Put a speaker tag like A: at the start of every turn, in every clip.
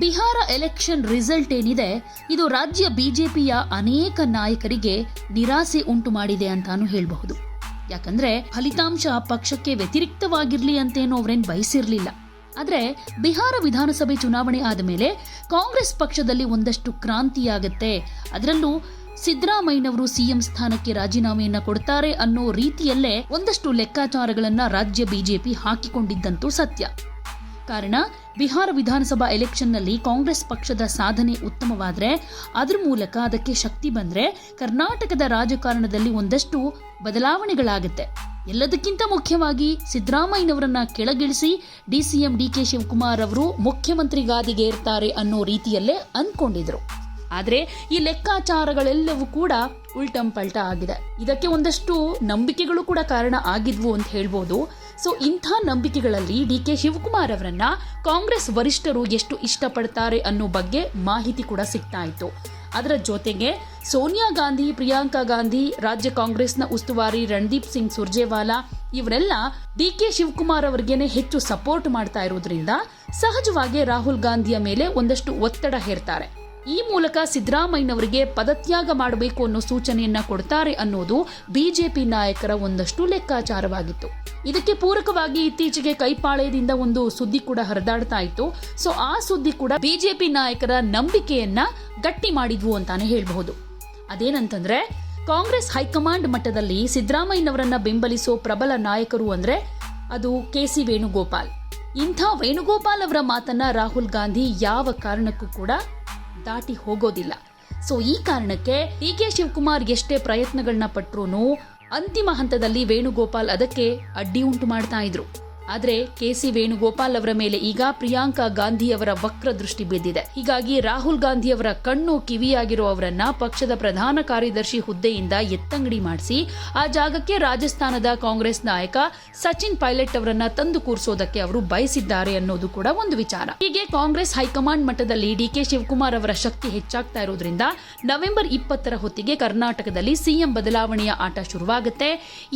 A: Bihar election result ಏನಿದೆ, ಇದು ರಾಜ್ಯ ಬಿಜೆಪಿಯ ಅನೇಕ ನಾಯಕರಿಗೆ ನಿರಾಸೆ ಉಂಟು ಮಾಡಿದೆ ಅಂತಾನು ಹೇಳಬಹುದು. ಯಾಕಂದ್ರೆ ಫಲಿತಾಂಶ ಪಕ್ಷಕ್ಕೆ ವ್ಯತಿರಿಕ್ತವಾಗಿರ್ಲಿ ಅಂತೇನೋ ಅವ್ರೇನ್ ಬಯಸಿರ್ಲಿಲ್ಲ. ಆದ್ರೆ ಬಿಹಾರ ವಿಧಾನಸಭೆ ಚುನಾವಣೆ ಆದ ಮೇಲೆ ಕಾಂಗ್ರೆಸ್ ಪಕ್ಷದಲ್ಲಿ ಒಂದಷ್ಟು ಕ್ರಾಂತಿಯಾಗತ್ತೆ ಅದರಲ್ಲೂ ಸಿದ್ದರಾಮಯ್ಯನವರು ಸಿಎಂ ಸ್ಥಾನಕ್ಕೆ ರಾಜೀನಾಮೆಯನ್ನ ಕೊಡ್ತಾರೆ ಅನ್ನೋ ರೀತಿಯಲ್ಲೇ ಒಂದಷ್ಟು ಲೆಕ್ಕಾಚಾರಗಳನ್ನ ರಾಜ್ಯ ಬಿಜೆಪಿ ಹಾಕಿಕೊಂಡಿದ್ದಂತೂ ಸತ್ಯ. ಕಾರಣ ಬಿಹಾರ ವಿಧಾನಸಭಾ ಎಲೆಕ್ಷನ್ನಲ್ಲಿ ಕಾಂಗ್ರೆಸ್ ಪಕ್ಷದ ಸಾಧನೆ ಉತ್ತಮವಾದರೆ ಅದರ ಮೂಲಕ ಅದಕ್ಕೆ ಶಕ್ತಿ ಬಂದರೆ ಕರ್ನಾಟಕದ ರಾಜಕಾರಣದಲ್ಲಿ ಒಂದಷ್ಟು ಬದಲಾವಣೆಗಳಾಗುತ್ತೆ. ಎಲ್ಲದಕ್ಕಿಂತ ಮುಖ್ಯವಾಗಿ ಸಿದ್ದರಾಮಯ್ಯನವರನ್ನ ಕೆಳಗಿಳಿಸಿ ಡಿಸಿಎಂ ಡಿಕೆ ಶಿವಕುಮಾರ್ ಅವರು ಮುಖ್ಯಮಂತ್ರಿ ಗಾದಿಗೆ ಇರ್ತಾರೆ ಅನ್ನೋ ರೀತಿಯಲ್ಲೇ ಅಂದ್ಕೊಂಡಿದ್ರು. ಆದರೆ ಈ ಲೆಕ್ಕಾಚಾರಗಳೆಲ್ಲವೂ ಕೂಡ ಉಲ್ಟಂ ಪಲ್ಟ ಆಗಿದೆ. ಇದಕ್ಕೆ ಒಂದಷ್ಟು ನಂಬಿಕೆಗಳು ಕೂಡ ಕಾರಣ ಆಗಿದ್ವು ಅಂತ ಹೇಳ್ಬೋದು. ಸೊ ಇಂಥ ನಂಬಿಕೆಗಳಲ್ಲಿ ಡಿ ಕೆ ಶಿವಕುಮಾರ್ ಅವರನ್ನ ಕಾಂಗ್ರೆಸ್ ವರಿಷ್ಠರು ಎಷ್ಟು ಇಷ್ಟಪಡ್ತಾರೆ ಅನ್ನೋ ಬಗ್ಗೆ ಮಾಹಿತಿ ಕೂಡ ಸಿಗ್ತಾ ಇತ್ತು. ಅದರ ಜೊತೆಗೆ ಸೋನಿಯಾ ಗಾಂಧಿ, ಪ್ರಿಯಾಂಕಾ ಗಾಂಧಿ, ರಾಜ್ಯ ಕಾಂಗ್ರೆಸ್ನ ಉಸ್ತುವಾರಿ ರಣದೀಪ್ ಸಿಂಗ್ ಸುರ್ಜೇವಾಲಾ ಇವರೆಲ್ಲ ಡಿ ಕೆ ಶಿವಕುಮಾರ್ ಅವರಿಗೇನೆ ಹೆಚ್ಚು ಸಪೋರ್ಟ್ ಮಾಡ್ತಾ ಇರೋದ್ರಿಂದ ಸಹಜವಾಗಿ ರಾಹುಲ್ ಗಾಂಧಿಯ ಮೇಲೆ ಒಂದಷ್ಟು ಒತ್ತಡ ಹೇರ್ತಾರೆ. ಈ ಮೂಲಕ ಸಿದ್ದರಾಮಯ್ಯನವರಿಗೆ ಪದತ್ಯಾಗ ಮಾಡಬೇಕು ಅನ್ನೋ ಸೂಚನೆಯನ್ನ ಕೊಡ್ತಾರೆ ಅನ್ನೋದು ಬಿಜೆಪಿ ನಾಯಕರ ಒಂದಷ್ಟು ಲೆಕ್ಕಾಚಾರವಾಗಿತ್ತು. ಇದಕ್ಕೆ ಪೂರಕವಾಗಿ ಇತ್ತೀಚೆಗೆ ಕೈಪಾಳೆಯದಿಂದ ಒಂದು ಸುದ್ದಿ ಕೂಡ ಹರಿದಾಡ್ತಾ ಇತ್ತು. ಸೊ ಆ ಸುದ್ದಿ ಕೂಡ ಬಿಜೆಪಿ ನಾಯಕರ ನಂಬಿಕೆಯನ್ನ ಗಟ್ಟಿ ಮಾಡಿದ್ವು ಅಂತಾನೆ ಹೇಳಬಹುದು. ಅದೇನಂತಂದ್ರೆ, ಕಾಂಗ್ರೆಸ್ ಹೈಕಮಾಂಡ್ ಮಟ್ಟದಲ್ಲಿ ಸಿದ್ದರಾಮಯ್ಯನವರನ್ನ ಬೆಂಬಲಿಸೋ ಪ್ರಬಲ ನಾಯಕರು ಅಂದ್ರೆ ಅದು ಕೆ ಸಿ ವೇಣುಗೋಪಾಲ್. ಇಂಥ ವೇಣುಗೋಪಾಲ್ ಅವರ ಮಾತನ್ನ ರಾಹುಲ್ ಗಾಂಧಿ ಯಾವ ಕಾರಣಕ್ಕೂ ಕೂಡ ದಾಟಿ ಹೋಗೋದಿಲ್ಲ. ಸೊ ಈ ಕಾರಣಕ್ಕೆ ಡಿ ಕೆ ಶಿವಕುಮಾರ್ ಎಷ್ಟೇ ಪ್ರಯತ್ನಗಳನ್ನ ಪಟ್ರೂ ಅಂತಿಮ ಹಂತದಲ್ಲಿ ವೇಣುಗೋಪಾಲ್ ಅದಕ್ಕೆ ಅಡ್ಡಿ ಉಂಟು ಮಾಡ್ತಾ ಇದ್ರು. ಆದ್ರೆ ಕೆ ಸಿ ವೇಣುಗೋಪಾಲ್ ಅವರ ಮೇಲೆ ಈಗ ಪ್ರಿಯಾಂಕಾ ಗಾಂಧಿ ಅವರ ವಕ್ರ ದೃಷ್ಟಿ ಬಿದ್ದಿದೆ. ಹೀಗಾಗಿ ರಾಹುಲ್ ಗಾಂಧಿ ಅವರ ಕಣ್ಣು ಕಿವಿಯಾಗಿರುವ ಅವರನ್ನ ಪಕ್ಷದ ಪ್ರಧಾನ ಕಾರ್ಯದರ್ಶಿ ಹುದ್ದೆಯಿಂದ ಎತ್ತಂಗಡಿ ಮಾಡಿಸಿ, ಆ ಜಾಗಕ್ಕೆ ರಾಜಸ್ಥಾನದ ಕಾಂಗ್ರೆಸ್ ನಾಯಕ ಸಚಿನ್ ಪೈಲಟ್ ಅವರನ್ನ ತಂದು ಕೂರಿಸೋದಕ್ಕೆ ಅವರು ಬಯಸಿದ್ದಾರೆ ಅನ್ನೋದು ಕೂಡ ಒಂದು ವಿಚಾರ. ಹೀಗೆ ಕಾಂಗ್ರೆಸ್ ಹೈಕಮಾಂಡ್ ಮಟ್ಟದಲ್ಲಿ ಡಿಕೆ ಶಿವಕುಮಾರ್ ಅವರ ಶಕ್ತಿ ಹೆಚ್ಚಾಗ್ತಾ ಇರೋದ್ರಿಂದ ನವೆಂಬರ್ ಇಪ್ಪತ್ತರ ಹೊತ್ತಿಗೆ ಕರ್ನಾಟಕದಲ್ಲಿ ಸಿಎಂ ಬದಲಾವಣೆಯ ಆಟ ಶುರುವಾಗುತ್ತೆ.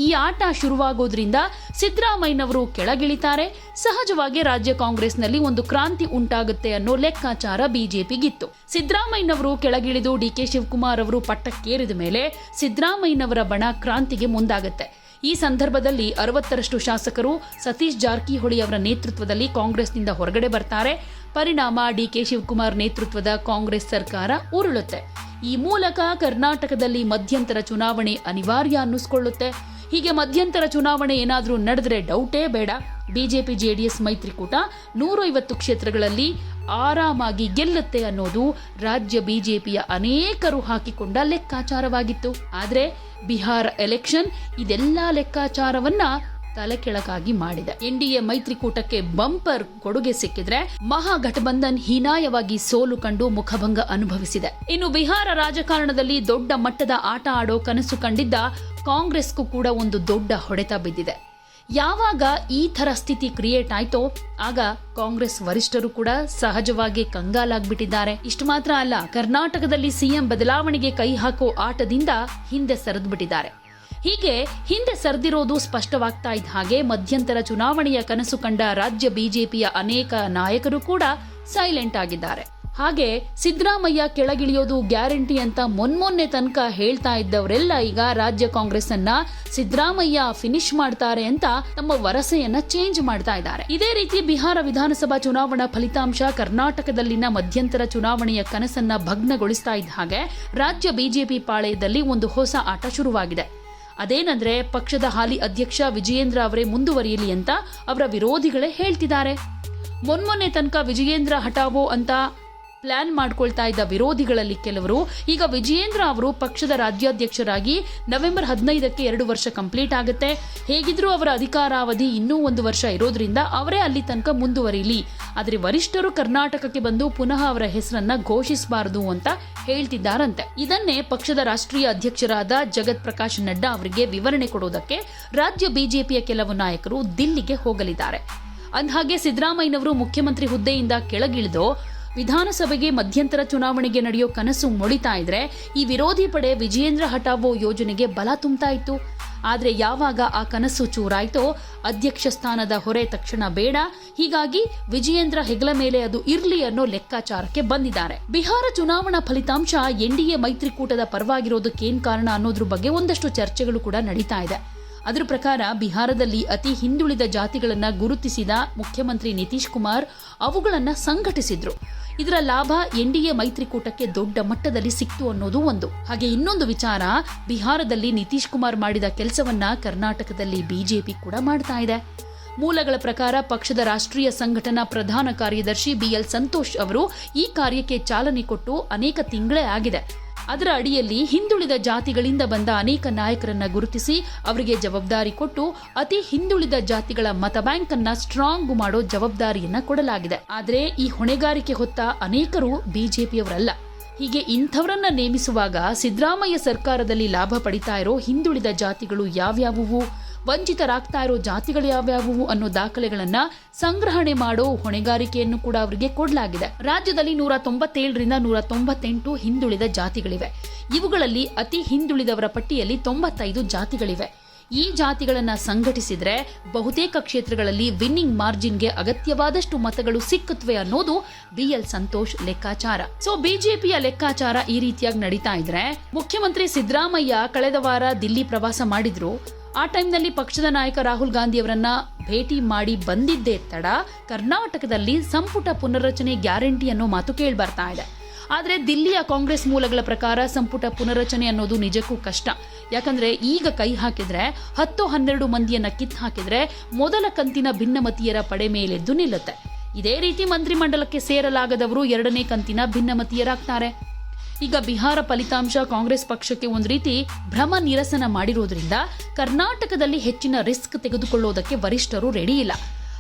A: ಈ ಆಟ ಶುರುವಾಗೋದ್ರಿಂದ ಸಿದ್ದರಾಮಯ್ಯನವರು ಕೆಳಗಿಳಿತಾರೆ ಸಹಜವಾಗಿ ರಾಜ್ಯ ಕಾಂಗ್ರೆಸ್ನಲ್ಲಿ ಒಂದು ಕ್ರಾಂತಿ ಉಂಟಾಗುತ್ತೆ ಅನ್ನೋ ಲೆಕ್ಕಾಚಾರ ಬಿಜೆಪಿಗಿತ್ತು. ಸಿದ್ದರಾಮಯ್ಯನವರು ಕೆಳಗಿಳಿದು ಡಿ ಕೆ ಶಿವಕುಮಾರ್ ಅವರು ಪಟ್ಟಕ್ಕೇರಿದ ಮೇಲೆ ಸಿದ್ದರಾಮಯ್ಯನವರ ಬಣ ಕ್ರಾಂತಿಗೆ ಮುಂದಾಗುತ್ತೆ. ಈ ಸಂದರ್ಭದಲ್ಲಿ ಅರವತ್ತರಷ್ಟು ಶಾಸಕರು ಸತೀಶ್ ಜಾರಕಿಹೊಳಿ ಅವರ ನೇತೃತ್ವದಲ್ಲಿ ಕಾಂಗ್ರೆಸ್ನಿಂದ ಹೊರಗಡೆ ಬರ್ತಾರೆ. ಪರಿಣಾಮ ಡಿಕೆ ಶಿವಕುಮಾರ್ ನೇತೃತ್ವದ ಕಾಂಗ್ರೆಸ್ ಸರ್ಕಾರ ಉರುಳುತ್ತೆ. ಈ ಮೂಲಕ ಕರ್ನಾಟಕದಲ್ಲಿ ಮಧ್ಯಂತರ ಚುನಾವಣೆ ಅನಿವಾರ್ಯ ಅನ್ನಿಸ್ಕೊಳ್ಳುತ್ತೆ. ಹೀಗೆ ಮಧ್ಯಂತರ ಚುನಾವಣೆ ಏನಾದರೂ ನಡೆದ್ರೆ ಡೌಟೇ ಬೇಡ. ಬಿಜೆಪಿ, ಜೆಡಿಎಸ್ ಮೈತ್ರಿಕೂಟ ನೂರೈವತ್ತು ಕ್ಷೇತ್ರಗಳಲ್ಲಿ ಆರಾಮಾಗಿ ಗೆಲ್ಲುತ್ತೆ ಅನ್ನೋದು ರಾಜ್ಯ ಬಿಜೆಪಿಯ ಅನೇಕರು ಹಾಕಿಕೊಂಡ ಲೆಕ್ಕಾಚಾರವಾಗಿತ್ತು. ಆದರೆ ಬಿಹಾರ ಎಲೆಕ್ಷನ್ ಇದೆಲ್ಲ ಲೆಕ್ಕಾಚಾರವನ್ನ ತಲೆಕೆಳಗಾಗಿ ಮಾಡಿದೆ. ಎನ್ಡಿಎ ಮೈತ್ರಿಕೂಟಕ್ಕೆ ಬಂಪರ್ ಕೊಡುಗೆ ಸಿಕ್ಕಿದ್ರೆ ಮಹಾಘಟಬಂಧನ್ ಹೀನಾಯವಾಗಿ ಸೋಲು ಕಂಡು ಮುಖಭಂಗ ಅನುಭವಿಸಿದೆ. ಇನ್ನು ಬಿಹಾರ ರಾಜಕಾರಣದಲ್ಲಿ ದೊಡ್ಡ ಮಟ್ಟದ ಆಟ ಆಡೋ ಕನಸು ಕಂಡಿದ್ದ ಕಾಂಗ್ರೆಸ್ಗೂ ಕೂಡ ಒಂದು ದೊಡ್ಡ ಹೊಡೆತ ಬಿದ್ದಿದೆ. ಯಾವಾಗ ಈ ಥರ ಸ್ಥಿತಿ ಕ್ರಿಯೇಟ್ ಆಯ್ತೋ, ಆಗ ಕಾಂಗ್ರೆಸ್ ವರಿಷ್ಠರು ಕೂಡ ಸಹಜವಾಗಿ ಕಂಗಾಲಾಗ್ಬಿಟ್ಟಿದ್ದಾರೆ. ಇಷ್ಟು ಮಾತ್ರ ಅಲ್ಲ, ಕರ್ನಾಟಕದಲ್ಲಿ ಸಿಎಂ ಬದಲಾವಣೆಗೆ ಕೈ ಹಾಕೋ ಆಟದಿಂದ ಹಿಂದೆ ಸರಿದು ಬಿಟ್ಟಿದ್ದಾರೆ ಹೀಗೆ ಹಿಂದೆ ಸರ್ದಿರೋದು ಸ್ಪಷ್ಟವಾಗ್ತಾ ಇದ್ದ ಹಾಗೆ ಮಧ್ಯಂತರ ಚುನಾವಣೆಯ ಕನಸು ಕಂಡ ರಾಜ್ಯ ಬಿಜೆಪಿಯ ಅನೇಕ ನಾಯಕರು ಕೂಡ ಸೈಲೆಂಟ್ ಆಗಿದ್ದಾರೆ. ಹಾಗೆ ಸಿದ್ದರಾಮಯ್ಯ ಕೆಳಗಿಳಿಯೋದು ಗ್ಯಾರಂಟಿ ಅಂತ ಮೊನ್ಮೊನ್ನೆ ತನಕ ಹೇಳ್ತಾ ಇದ್ದವರೆಲ್ಲ ಈಗ ರಾಜ್ಯ ಕಾಂಗ್ರೆಸ್ ಅನ್ನ ಸಿದ್ದರಾಮಯ್ಯ ಫಿನಿಶ್ ಮಾಡ್ತಾರೆ ಅಂತ ತಮ್ಮ ವರಸೆಯನ್ನ ಚೇಂಜ್ ಮಾಡ್ತಾ ಇದ್ದಾರೆ. ಇದೇ ರೀತಿ ಬಿಹಾರ ವಿಧಾನಸಭಾ ಚುನಾವಣಾ ಫಲಿತಾಂಶ ಕರ್ನಾಟಕದಲ್ಲಿನ ಮಧ್ಯಂತರ ಚುನಾವಣೆಯ ಕನಸನ್ನ ಭಗ್ನಗೊಳಿಸ್ತಾ ಇದ್ದ ಹಾಗೆ ರಾಜ್ಯ ಬಿಜೆಪಿ ಪಾಳೆಯದಲ್ಲಿ ಒಂದು ಹೊಸ ಆಟ ಶುರುವಾಗಿದೆ. ಅದೇನಂದ್ರೆ ಪಕ್ಷದ ಹಾಲಿ ಅಧ್ಯಕ್ಷ ವಿಜಯೇಂದ್ರ ಅವರೇ ಮುಂದುವರಿಯಲಿ ಅಂತ ಅವರ ವಿರೋಧಿಗಳೇ ಹೇಳ್ತಿದ್ದಾರೆ. ಮೊನ್ಮೊನ್ನೆ ತನಕ ವಿಜಯೇಂದ್ರ ಹಟಾವೋ ಅಂತ ಪ್ಲಾನ್ ಮಾಡ್ಕೊಳ್ತಾ ಇದ್ದ ವಿರೋಧಿಗಳಲ್ಲಿ ಕೆಲವರು, ಈಗ ವಿಜಯೇಂದ್ರ ಅವರು ಪಕ್ಷದ ರಾಜ್ಯಾಧ್ಯಕ್ಷರಾಗಿ ನವೆಂಬರ್ ಹದಿನೈದಕ್ಕೆ ಎರಡು ವರ್ಷ ಕಂಪ್ಲೀಟ್ ಆಗುತ್ತೆ. ಹೇಗಿದ್ರೂ ಅವರ ಅಧಿಕಾರಾವಧಿ ಇನ್ನೂ ಒಂದು ವರ್ಷ ಇರೋದ್ರಿಂದ ಅವರೇ ಅಲ್ಲಿ ತನಕ ಮುಂದುವರಿಲಿ. ಆದರೆ ವರಿಷ್ಠರು ಕರ್ನಾಟಕಕ್ಕೆ ಬಂದು ಪುನಃ ಅವರ ಹೆಸರನ್ನ ಘೋಷಿಸಬಾರದು ಅಂತ ಹೇಳ್ತಿದ್ದಾರಂತೆ. ಇದನ್ನೇ ಪಕ್ಷದ ರಾಷ್ಟ್ರೀಯ ಅಧ್ಯಕ್ಷರಾದ ಜಗತ್ ಪ್ರಕಾಶ್ ನಡ್ಡಾ ಅವರಿಗೆ ವಿವರಣೆ ಕೊಡೋದಕ್ಕೆ ರಾಜ್ಯ ಬಿಜೆಪಿಯ ಕೆಲವು ನಾಯಕರು ದಿಲ್ಲಿಗೆ ಹೋಗಲಿದ್ದಾರೆ. ಅಂದ್ಹಾಗೆ ಸಿದ್ದರಾಮಯ್ಯನವರು ಮುಖ್ಯಮಂತ್ರಿ ಹುದ್ದೆಯಿಂದ ಕೆಳಗಿಳಿದು ವಿಧಾನಸಭೆಗೆ ಮಧ್ಯಂತರ ಚುನಾವಣೆಗೆ ನಡೆಯೋ ಕನಸು ಮೊಳಿತಾ ಇದ್ರೆ ಈ ವಿರೋಧಿ ಪಡೆ ವಿಜಯೇಂದ್ರ ಹಟಾವೋ ಯೋಜನೆಗೆ ಬಲ ತುಂಬ್ತಾ ಇತ್ತು. ಆದರೆ ಯಾವಾಗ ಆ ಕನಸು ಚೂರಾಯ್ತೋ ಅಧ್ಯಕ್ಷ ಸ್ಥಾನದ ಹೊರೆ ತಕ್ಷಣ ಬೇಡ. ಹೀಗಾಗಿ ವಿಜಯೇಂದ್ರ ಹೆಗಲ ಮೇಲೆ ಅದು ಇರ್ಲಿ ಅನ್ನೋ ಲೆಕ್ಕಾಚಾರಕ್ಕೆ ಬಂದಿದ್ದಾರೆ. ಬಿಹಾರ ಚುನಾವಣಾ ಫಲಿತಾಂಶ ಎನ್ಡಿಎ ಮೈತ್ರಿಕೂಟದ ಪರವಾಗಿರೋದಕ್ಕೇನ್ ಕಾರಣ ಅನ್ನೋದ್ರ ಬಗ್ಗೆ ಒಂದಷ್ಟು ಚರ್ಚೆಗಳು ಕೂಡ ನಡೀತಾ ಇದೆ. ಅದರ ಪ್ರಕಾರ ಬಿಹಾರದಲ್ಲಿ ಅತಿ ಹಿಂದುಳಿದ ಜಾತಿಗಳನ್ನು ಗುರುತಿಸಿದ ಮುಖ್ಯಮಂತ್ರಿ ನಿತೀಶ್ ಕುಮಾರ್ ಅವುಗಳನ್ನು ಸಂಘಟಿಸಿದ್ರು. ಇದರ ಲಾಭ ಎನ್ಡಿಎ ಮೈತ್ರಿಕೂಟಕ್ಕೆ ದೊಡ್ಡ ಮಟ್ಟದಲ್ಲಿ ಸಿಕ್ತು ಅನ್ನೋದು ಒಂದು. ಹಾಗೆ ಇನ್ನೊಂದು ವಿಚಾರ, ಬಿಹಾರದಲ್ಲಿ ನಿತೀಶ್ ಕುಮಾರ್ ಮಾಡಿದ ಕೆಲಸವನ್ನ ಕರ್ನಾಟಕದಲ್ಲಿ ಬಿಜೆಪಿ ಕೂಡ ಮಾಡ್ತಾ ಇದೆ. ಮೂಲಗಳ ಪ್ರಕಾರ ಪಕ್ಷದ ರಾಷ್ಟ್ರೀಯ ಸಂಘಟನಾ ಪ್ರಧಾನ ಕಾರ್ಯದರ್ಶಿ ಬಿಎಲ್ ಸಂತೋಷ್ ಅವರು ಈ ಕಾರ್ಯಕ್ಕೆ ಚಾಲನೆ ಕೊಟ್ಟು ಅನೇಕ ತಿಂಗಳೇ ಆಗಿದೆ. ಅದರ ಅಡಿಯಲ್ಲಿ ಹಿಂದುಳಿದ ಜಾತಿಗಳಿಂದ ಬಂದ ಅನೇಕ ನಾಯಕರನ್ನ ಗುರುತಿಸಿ ಅವರಿಗೆ ಜವಾಬ್ದಾರಿ ಕೊಟ್ಟು ಅತಿ ಹಿಂದುಳಿದ ಜಾತಿಗಳ ಮತ ಬ್ಯಾಂಕ್ ಅನ್ನ ಸ್ಟ್ರಾಂಗ್ ಮಾಡೋ ಜವಾಬ್ದಾರಿಯನ್ನ ಕೊಡಲಾಗಿದೆ. ಆದರೆ ಈ ಹೊಣೆಗಾರಿಕೆ ಹೊತ್ತ ಅನೇಕರು ಬಿಜೆಪಿಯವರಲ್ಲ. ಹೀಗೆ ಇಂಥವರನ್ನ ನೇಮಿಸುವಾಗ ಸಿದ್ದರಾಮಯ್ಯ ಸರ್ಕಾರದಲ್ಲಿ ಲಾಭ ಪಡಿತಾ ಇರೋ ಹಿಂದುಳಿದ ಜಾತಿಗಳು ಯಾವ್ಯಾವುವು? ವಂಚಿತರಾಗ್ತಾ ಇರೋ ಜಾತಿಗಳು ಯಾವ್ಯಾವು ಅನ್ನೋ ದಾಖಲೆಗಳನ್ನ ಸಂಗ್ರಹಣೆ ಮಾಡೋ ಹೊಣೆಗಾರಿಕೆಯನ್ನು ಕೂಡ ಅವರಿಗೆ ಕೊಡಲಾಗಿದೆ. ರಾಜ್ಯದಲ್ಲಿ ನೂರ ತೊಂಬತ್ತೇಳರಿಂದ ನೂರ ತೊಂಬತ್ತೆಂಟು ಹಿಂದುಳಿದ ಜಾತಿಗಳಿವೆ. ಇವುಗಳಲ್ಲಿ ಅತಿ ಹಿಂದುಳಿದವರ ಪಟ್ಟಿಯಲ್ಲಿ ತೊಂಬತ್ತೈದು ಜಾತಿಗಳಿವೆ. ಈ ಜಾತಿಗಳನ್ನ ಸಂಘಟಿಸಿದ್ರೆ ಬಹುತೇಕ ಕ್ಷೇತ್ರಗಳಲ್ಲಿ ವಿನ್ನಿಂಗ್ ಮಾರ್ಜಿನ್ಗೆ ಅಗತ್ಯವಾದಷ್ಟು ಮತಗಳು ಸಿಕ್ಕುತ್ತವೆ ಅನ್ನೋದು ಬಿಎಲ್ ಸಂತೋಷ್ ಲೆಕ್ಕಾಚಾರ. ಸೊ ಬಿಜೆಪಿಯ ಲೆಕ್ಕಾಚಾರ ಈ ರೀತಿಯಾಗಿ ನಡೀತಾ ಇದ್ರೆ ಮುಖ್ಯಮಂತ್ರಿ ಸಿದ್ದರಾಮಯ್ಯ ಕಳೆದ ವಾರ ದಿಲ್ಲಿ ಪ್ರವಾಸ ಮಾಡಿದ್ರು. ಆ ಟೈಮ್ನಲ್ಲಿ ಪಕ್ಷದ ನಾಯಕ ರಾಹುಲ್ ಗಾಂಧಿ ಅವರನ್ನ ಭೇಟಿ ಮಾಡಿ ಬಂದಿದ್ದೇ ತಡ. ಕರ್ನಾಟಕದಲ್ಲಿ ಸಂಪುಟ ಪುನರ್ರಚನೆ ಗ್ಯಾರಂಟಿ ಅನ್ನೋ ಮಾತು ಕೇಳಿ ಬರ್ತಾ ಇದೆ. ಆದರೆ ದಿಲ್ಲಿಯ ಕಾಂಗ್ರೆಸ್ ಮೂಲಗಳ ಪ್ರಕಾರ ಸಂಪುಟ ಪುನರ್ರಚನೆ ಅನ್ನೋದು ನಿಜಕ್ಕೂ ಕಷ್ಟ. ಯಾಕಂದ್ರೆ ಈಗ ಕೈ ಹಾಕಿದ್ರೆ, ಹತ್ತು ಹನ್ನೆರಡು ಮಂದಿಯನ್ನ ಕಿತ್ ಹಾಕಿದ್ರೆ ಮೊದಲ ಕಂತಿನ ಭಿನ್ನಮತೀಯರ ಪಡೆ ಮೇಲೆದ್ದು ನಿಲ್ಲುತ್ತೆ. ಇದೇ ರೀತಿ ಮಂತ್ರಿಮಂಡಲಕ್ಕೆ ಸೇರಲಾಗದವರು ಎರಡನೇ ಕಂತಿನ ಭಿನ್ನಮತೀಯರಾಗ್ತಾರೆ. ಈಗ ಬಿಹಾರ ಫಲಿತಾಂಶ ಕಾಂಗ್ರೆಸ್ ಪಕ್ಷಕ್ಕೆ ಒಂದು ರೀತಿ ಭ್ರಮ ನಿರಸನ ಮಾಡಿರೋದ್ರಿಂದ ಕರ್ನಾಟಕದಲ್ಲಿ ಹೆಚ್ಚಿನ ರಿಸ್ಕ್ ತೆಗೆದುಕೊಳ್ಳೋದಕ್ಕೆ ವರಿಷ್ಠರು ರೆಡಿ ಇಲ್ಲ.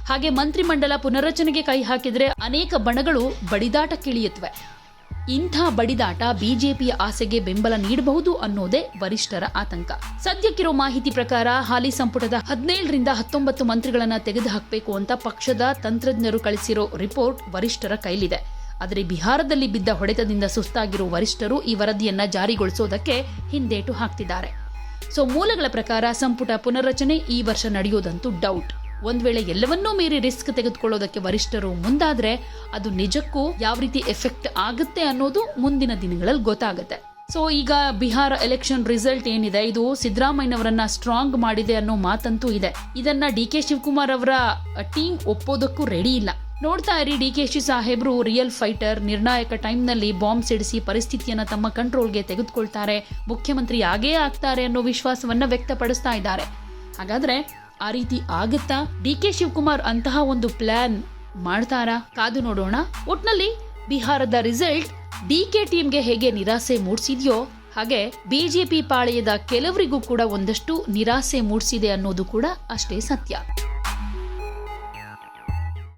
A: ಹಾಗೆ ಮಂತ್ರಿಮಂಡಲ ಪುನರಚನೆಗೆ ಕೈ ಹಾಕಿದರೆ ಅನೇಕ ಬಣಗಳು ಬಡಿದಾಟಕ್ಕಿಳಿಯುತ್ತವೆ ಇಂಥ ಬಡಿದಾಟ ಬಿಜೆಪಿಯ ಆಸೆಗೆ ಬೆಂಬಲ ನೀಡಬಹುದು ಅನ್ನೋದೇ ವರಿಷ್ಠರ ಆತಂಕ. ಸದ್ಯಕ್ಕಿರೋ ಮಾಹಿತಿ ಪ್ರಕಾರ ಹಾಲಿ ಸಂಪುಟದ ಹದಿನೇಳರಿಂದ ಹತ್ತೊಂಬತ್ತು ಮಂತ್ರಿಗಳನ್ನ ತೆಗೆದುಹಾಕಬೇಕು ಅಂತ ಪಕ್ಷದ ತಂತ್ರಜ್ಞರು ಕಳಿಸಿರೋ ರಿಪೋರ್ಟ್ ವರಿಷ್ಠರ ಕೈಲಿದೆ. ಆದರೆ ಬಿಹಾರದಲ್ಲಿ ಬಿದ್ದ ಹೊಡೆತದಿಂದ ಸುಸ್ತಾಗಿರುವ ವರಿಷ್ಠರು ಈ ವರದಿಯನ್ನ ಜಾರಿಗೊಳಿಸೋದಕ್ಕೆ ಹಿಂದೇಟು ಹಾಕ್ತಿದ್ದಾರೆ. ಸೊ ಮೂಲಗಳ ಪ್ರಕಾರ ಸಂಪುಟ ಪುನರ್ರಚನೆ ಈ ವರ್ಷ ನಡೆಯೋದಂತೂ ಡೌಟ್ ಒಂದು ವೇಳೆ ಎಲ್ಲವನ್ನೂ ಮೀರಿ ರಿಸ್ಕ್ ತೆಗೆದುಕೊಳ್ಳೋದಕ್ಕೆ ವರಿಷ್ಠರು ಮುಂದಾದ್ರೆ ಅದು ನಿಜಕ್ಕೂ ಯಾವ ರೀತಿ ಎಫೆಕ್ಟ್ ಆಗುತ್ತೆ ಅನ್ನೋದು ಮುಂದಿನ ದಿನಗಳಲ್ಲಿ ಗೊತ್ತಾಗುತ್ತೆ. ಸೊ ಈಗ ಬಿಹಾರ ಎಲೆಕ್ಷನ್ ರಿಸಲ್ಟ್ ಏನಿದೆ? ಇದು ಸಿದ್ದರಾಮಯ್ಯನವರನ್ನ ಸ್ಟ್ರಾಂಗ್ ಮಾಡಿದೆ ಅನ್ನೋ ಮಾತಂತೂ ಇದೆ. ಇದನ್ನ ಡಿ ಕೆ ಶಿವಕುಮಾರ್ ಅವರ ಟೀಮ್ ಒಪ್ಪೋದಕ್ಕೂ ರೆಡಿ ಇಲ್ಲ. ನೋಡ್ತಾ ಇರಿ, ಡಿ ಕೆ ಶಿ ಸಾಹೇಬ್ರು ರಿಯಲ್ ಫೈಟರ್ ನಿರ್ಣಾಯಕ ಟೈಮ್ನಲ್ಲಿ ಬಾಂಬ್ ಸಿಡಿಸಿ ಪರಿಸ್ಥಿತಿಯನ್ನ ತಮ್ಮ ಕಂಟ್ರೋಲ್ಗೆ ತೆಗೆದುಕೊಳ್ತಾರೆ. ಮುಖ್ಯಮಂತ್ರಿ ಆಗೇ ಆಗ್ತಾರೆ ಅನ್ನೋ ವಿಶ್ವಾಸವನ್ನ ವ್ಯಕ್ತಪಡಿಸ್ತಾ ಇದ್ದಾರೆ. ಹಾಗಾದ್ರೆ ಆ ರೀತಿ ಆಗುತ್ತಾ? ಡಿ ಕೆ ಶಿವಕುಮಾರ್ ಅಂತಹ ಒಂದು ಪ್ಲಾನ್ ಮಾಡ್ತಾರಾ? ಕಾದು ನೋಡೋಣ. ಒಟ್ನಲ್ಲಿ ಬಿಹಾರದ ರಿಸಲ್ಟ್ ಡಿ ಕೆ ಟೀಮ್ಗೆ ಹೇಗೆ ನಿರಾಸೆ ಮೂಡಿಸಿದೆಯೋ, ಹಾಗೆ ಬಿಜೆಪಿ ಪಾಳೆಯದ ಕೆಲವರಿಗೂ ಕೂಡ ಒಂದಷ್ಟು ನಿರಾಸೆ ಮೂಡಿಸಿದೆ ಅನ್ನೋದು ಕೂಡ ಅಷ್ಟೇ ಸತ್ಯ.